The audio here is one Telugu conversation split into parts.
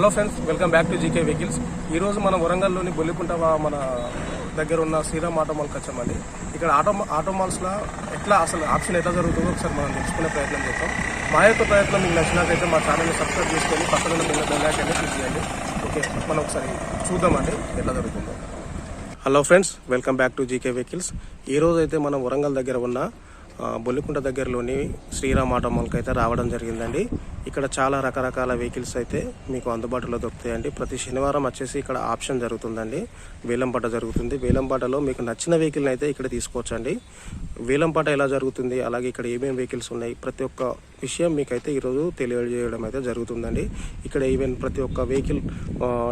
Hello friends welcome back to GK vehicles. ఈ రోజు మన వరంగల్లోని బొల్లికుంట మన దగ్గర ఉన్న శ్రీరామ్ ఆటోమాల్కి వచ్చామండి. ఇక్కడ ఆటో ఆటోమాల్స్లో ఎట్లా అసలు ఆప్షన్ ఎట్లా జరుగుతుందో ఒకసారి మనం తెలుసుకునే ప్రయత్నం చేద్దాం. మా యొక్క ప్రయత్నం మీకు నచ్చినట్లయితే మా ఛానల్ని సబ్స్క్రైబ్ చేసుకొని పక్కన ఉన్న బెల్ బెల్ క్లిక్ చేయండి. ఓకే మనం ఒకసారి చూద్దామండి ఎట్లా జరుగుతుందో. Hello friends welcome back to GK vehicles. ఈ అయితే మనం వరంగల్ దగ్గర ఉన్న బొల్లికుంట దగ్గరలోని శ్రీరామ్ ఆటోమాల్కి అయితే రావడం జరిగిందండి. ఇక్కడ చాలా రకరకాల వెహికల్స్ అయితే మీకు అందుబాటులో దొరుకుతాయండి. ప్రతి శనివారం వచ్చేసి ఇక్కడ ఆప్షన్ జరుగుతుందండి. వేలంపాట జరుగుతుంది. వేలంపాటలో మీకు నచ్చిన వెహికల్ని అయితే ఇక్కడ తీసుకోవచ్చండి. వేలంపాట ఎలా జరుగుతుంది? అలాగే ఇక్కడ ఏమేమి వెహికల్స్ ఉన్నాయి? ప్రతి ఒక్క విషయం మీకైతే ఈరోజు తెలియజేయడం అయితే జరుగుతుందండి. ఇక్కడ ఈవెన్ ప్రతి ఒక్క వెహికల్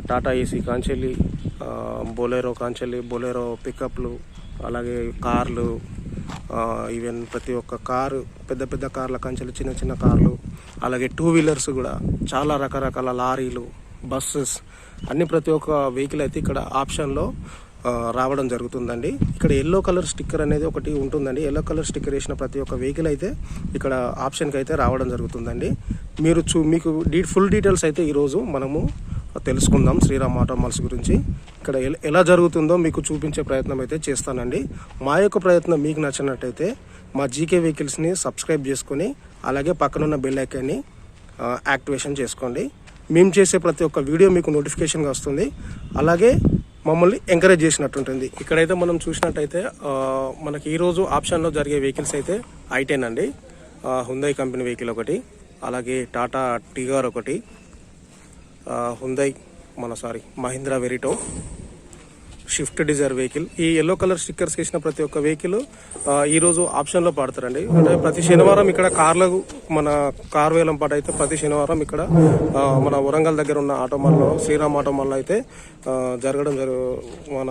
టాటా ఏసీ కాంచెల్లి ఆ, బొలెరో కాంచెల్లి బొలెరో పికప్లు అలాగే కార్లు ఈవెన్ ప్రతి ఒక్క కారు పెద్ద పెద్ద కార్ల కంచెలు చిన్న చిన్న కార్లు అలాగే టూ వీలర్స్ కూడా చాలా రకరకాల లారీలు బస్సెస్ అన్ని ప్రతి ఒక్క వెహికల్ అయితే ఇక్కడ ఆప్షన్లో రావడం జరుగుతుందండి. ఇక్కడ ఎల్లో కలర్ స్టిక్కర్ అనేది ఒకటి ఉంటుందండి. ఎల్లో కలర్ స్టిక్కర్ వేసిన ప్రతి ఒక్క వెహికల్ అయితే ఇక్కడ ఆప్షన్కి అయితే రావడం జరుగుతుందండి. మీరు చూ మీకు డీ ఫుల్ డీటెయిల్స్ అయితే ఈరోజు మనము తెలుసుకుందాం శ్రీరామ్ ఆటోమాల్స్ గురించి. ఇక్కడ ఎలా జరుగుతుందో మీకు చూపించే ప్రయత్నం అయితే చేస్తానండి. మా యొక్క ప్రయత్నం మీకు నచ్చినట్టయితే మా జీకే వెహికల్స్ని సబ్స్క్రైబ్ చేసుకొని అలాగే పక్కనున్న బెల్ ఐకాన్ని యాక్టివేషన్ చేసుకోండి. మేము చేసే ప్రతి ఒక్క వీడియో మీకు నోటిఫికేషన్గా వస్తుంది. అలాగే మమ్మల్ని ఎంకరేజ్ చేసినట్టుంటుంది. ఇక్కడైతే మనం చూసినట్టయితే మనకి ఈరోజు ఆప్షన్లో జరిగే వెహికల్స్ అయితే ఐటెన్ అండి. హుందై కంపెనీ వెహికల్ ఒకటి అలాగే టాటా టీగార్ ఒకటి హుందై మన sorry Mahindra Verito Swift Dzire vehicle ఈ ఎల్లో కలర్ స్టిక్కర్స్ వేసిన ప్రతి ఒక్క వెహికల్ ఈ రోజు ఆప్షన్లో పాడతారండి. అంటే ప్రతి శనివారం ఇక్కడ కార్లకు మన కార్ వేలం పాట అయితే ప్రతి శనివారం ఇక్కడ మన వరంగల్ దగ్గర ఉన్న ఆటోమాల్లో శ్రీరామ్ ఆటోమాల్లో అయితే ఆ, జరగడం జరు మన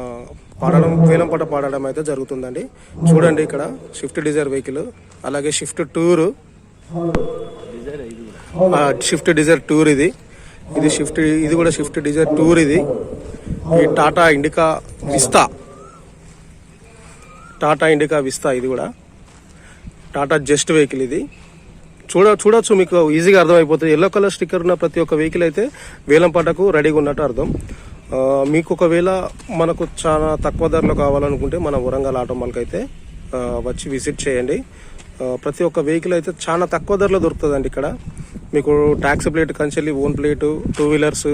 పాడడం వేలం పాట పాడడం అయితే జరుగుతుందండి. చూడండి ఇక్కడ షిఫ్ట్ డిజైర్ వెహికల్ అలాగే Swift tour Swift Dzire tour ఇది. ఇది షిఫ్ట్ ఇది కూడా షిఫ్ట్ డిజైర్ టూర్ ఇది. ఈ Tata Indica Vista Tata Indica Vista ఇది కూడా. టాటా జస్ట్ వెహికల్ ఇది. చూడ చూడొచ్చు మీకు ఈజీగా అర్థమైపోతుంది. ఎల్లో కలర్ స్టిక్కర్ ఉన్న ప్రతి ఒక్క వెహికల్ అయితే వేలం పాటకు రెడీగా ఉన్నట్టు అర్థం. మీకు ఒకవేళ మనకు చాలా తక్కువ ధరలో కావాలనుకుంటే మన వరంగల్ ఆటోమాల్కి అయితే వచ్చి విజిట్ చేయండి. ప్రతి ఒక్క వెహికల్ అయితే చాలా తక్కువ ధరలో దొరుకుతుందండి ఇక్కడ. మీకు ట్యాక్సీ ప్లేట్ కంచెల్లి ఓన్ ప్లేటు టూ వీలర్స్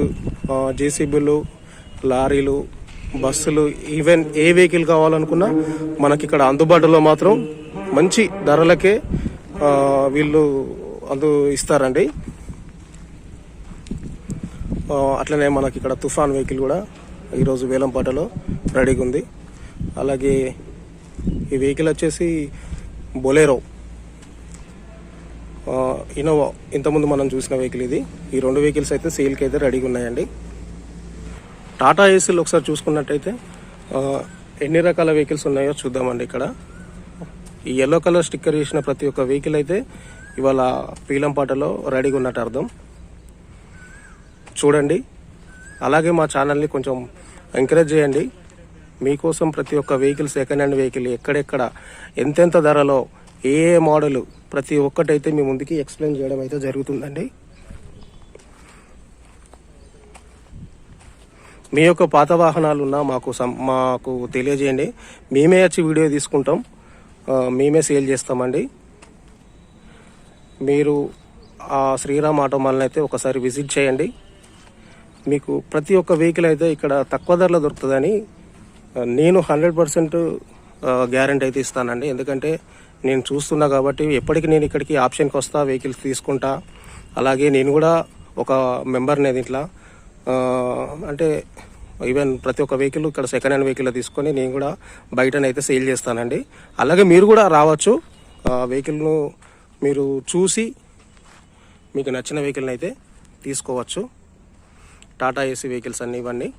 జేసీబీలు లారీలు బస్సులు ఈవెన్ ఏ వెహికల్ కావాలనుకున్నా మనకి ఇక్కడ అందుబాటులో మాత్రం మంచి ధరలకే వీళ్ళు అందు ఇస్తారండి. అట్లనే మనకి ఇక్కడ తుఫాన్ వెహికల్ కూడా ఈరోజు వేలంపాటలో రెడీగా ఉంది అలాగే ఈ వెహికల్ వచ్చేసి బొలేరో. ఇన్నోవా ఇంతకుముందు మనం చూసిన వెహికల్ ఇది. ఈ రెండు వెహికల్స్ అయితే సేల్కి అయితే రెడీగా ఉన్నాయండి. టాటా ఏసీలు ఒకసారి చూసుకున్నట్టయితే ఎన్ని రకాల వెహికల్స్ ఉన్నాయో చూద్దామండి ఇక్కడ. ఈ ఎల్లో కలర్ స్టిక్కర్ వేసిన ప్రతి ఒక్క వెహికల్ అయితే ఇవాళ పీలంపాటలో రెడీగా ఉన్నట్టు అర్థం. చూడండి. అలాగే మా ఛానల్ని కొంచెం ఎంకరేజ్ చేయండి. మీకోసం ప్రతి ఒక్క వెహికల్ సెకండ్ హ్యాండ్ వెహికల్ ఎక్కడెక్కడ ఎంతెంత ధరలో ఏ ఏ మోడల్ ప్రతి ఒక్కటైతే మీ ముందుకి ఎక్స్ప్లెయిన్ చేయడం అయితే జరుగుతుందండి. మీ యొక్క పాత వాహనాలు ఉన్నా మాకు మాకు తెలియజేయండి. మేమే వచ్చి వీడియో తీసుకుంటాం. మేమే సేల్ చేస్తామండి. మీరు ఆ శ్రీరామ్ ఆటోమాల్ని అయితే ఒకసారి విజిట్ చేయండి. మీకు ప్రతి ఒక్క వెహికల్ అయితే ఇక్కడ తక్కువ ధరలో దొరుకుతుందని నేను హండ్రెడ్ పర్సెంట్ గ్యారంటీ అయితే ఇస్తానండి. ఎందుకంటే నేను చూస్తున్నా కాబట్టి ఎప్పటికి నేను ఇక్కడికి ఆప్షన్కి వస్తా వెహికల్స్ తీసుకుంటా. అలాగే నేను కూడా ఒక మెంబర్ని దీంట్లో. అంటే ఈవెన్ ప్రతి ఒక్క వెహికల్ ఇక్కడ సెకండ్ హ్యాండ్ వెహికల్ తీసుకొని నేను కూడా బయటనైతే సేల్ చేస్తానండి. అలాగే మీరు కూడా రావచ్చు. వెహికల్ను మీరు చూసి మీకు నచ్చిన వెహికల్ని అయితే తీసుకోవచ్చు. టాటా ఏసీ వెహికల్స్ అన్ని ఇవన్నీ.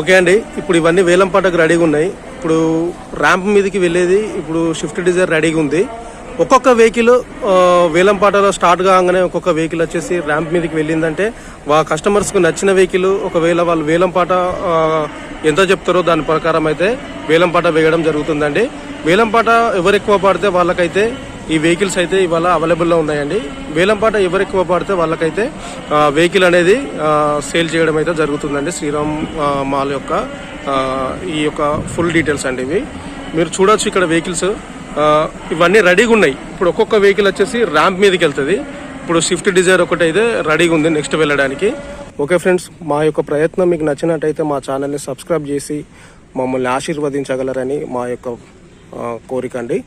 ఓకే అండి. ఇప్పుడు ఇవన్నీ వేలంపాటకు రెడీగా ఉన్నాయి. ఇప్పుడు ర్యాంప్ మీదకి వెళ్ళేది ఇప్పుడు షిఫ్ట్ డిజైర్ రెడీగా ఉంది. ఒక్కొక్క వెహికల్ వేలంపాటలో స్టార్ట్ కాగానే ఒక్కొక్క వెహికల్ వచ్చేసి ర్యాంప్ మీదకి వెళ్ళిందంటే వా కస్టమర్స్కు నచ్చిన వెహికల్ ఒకవేళ వాళ్ళు వేలంపాట పాట ఎంత చెప్తారో దాని ప్రకారం అయితే వేలంపాట వేయడం జరుగుతుందండి. వేలంపాట ఎవరు ఎక్కువ పాడితే వాళ్ళకైతే ఈ వెహికల్స్ అయితే ఇవాళ అవైలబుల్లో ఉన్నాయండి. వేలంపాట ఎవరు ఎక్కువ పడితే వాళ్ళకైతే వెహికల్ అనేది సేల్ చేయడం అయితే జరుగుతుందండి. శ్రీరామ్ మాల్ యొక్క ఈ యొక్క ఫుల్ డీటెయిల్స్ అండి ఇవి. మీరు చూడొచ్చు ఇక్కడ వెహికల్స్. ఇవన్నీ రెడీగా ఉన్నాయి. ఇప్పుడు ఒక్కొక్క వెహికల్ వచ్చేసి ర్యాంప్ మీదకి వెళ్తుంది. ఇప్పుడు స్విఫ్ట్ డిజైర్ ఒకటి అయితే రెడీగా ఉంది నెక్స్ట్ వెళ్ళడానికి. ఓకే ఫ్రెండ్స్ మా యొక్క ప్రయత్నం మీకు నచ్చినట్టయితే మా ఛానల్ని సబ్స్క్రైబ్ చేసి మమ్మల్ని ఆశీర్వదించగలరని మా యొక్క కోరిక అండి.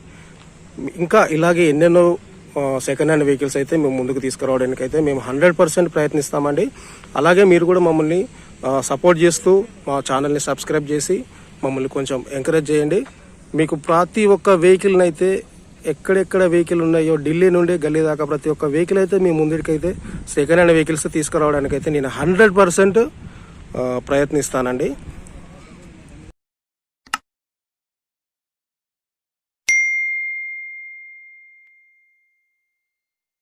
ఇంకా ఇలాగే ఎన్నెన్నో సెకండ్ హ్యాండ్ వెహికల్స్ అయితే మేము ముందుకు తీసుకురావడానికి అయితే మేము హండ్రెడ్ పర్సెంట్ ప్రయత్నిస్తామండి. అలాగే మీరు కూడా మమ్మల్ని సపోర్ట్ చేస్తూ మా ఛానల్ని సబ్స్క్రైబ్ చేసి మమ్మల్ని కొంచెం ఎంకరేజ్ చేయండి. మీకు ప్రతి ఒక్క వెహికల్ని అయితే ఎక్కడెక్కడ వెహికల్ ఉన్నాయో ఢిల్లీ నుండి గల్లీ దాకా ప్రతి ఒక్క వెహికల్ అయితే మీ ముందుకైతే సెకండ్ హ్యాండ్ వెహికల్స్ తీసుకురావడానికి అయితే నేను హండ్రెడ్ పర్సెంట్ ప్రయత్నిస్తానండి.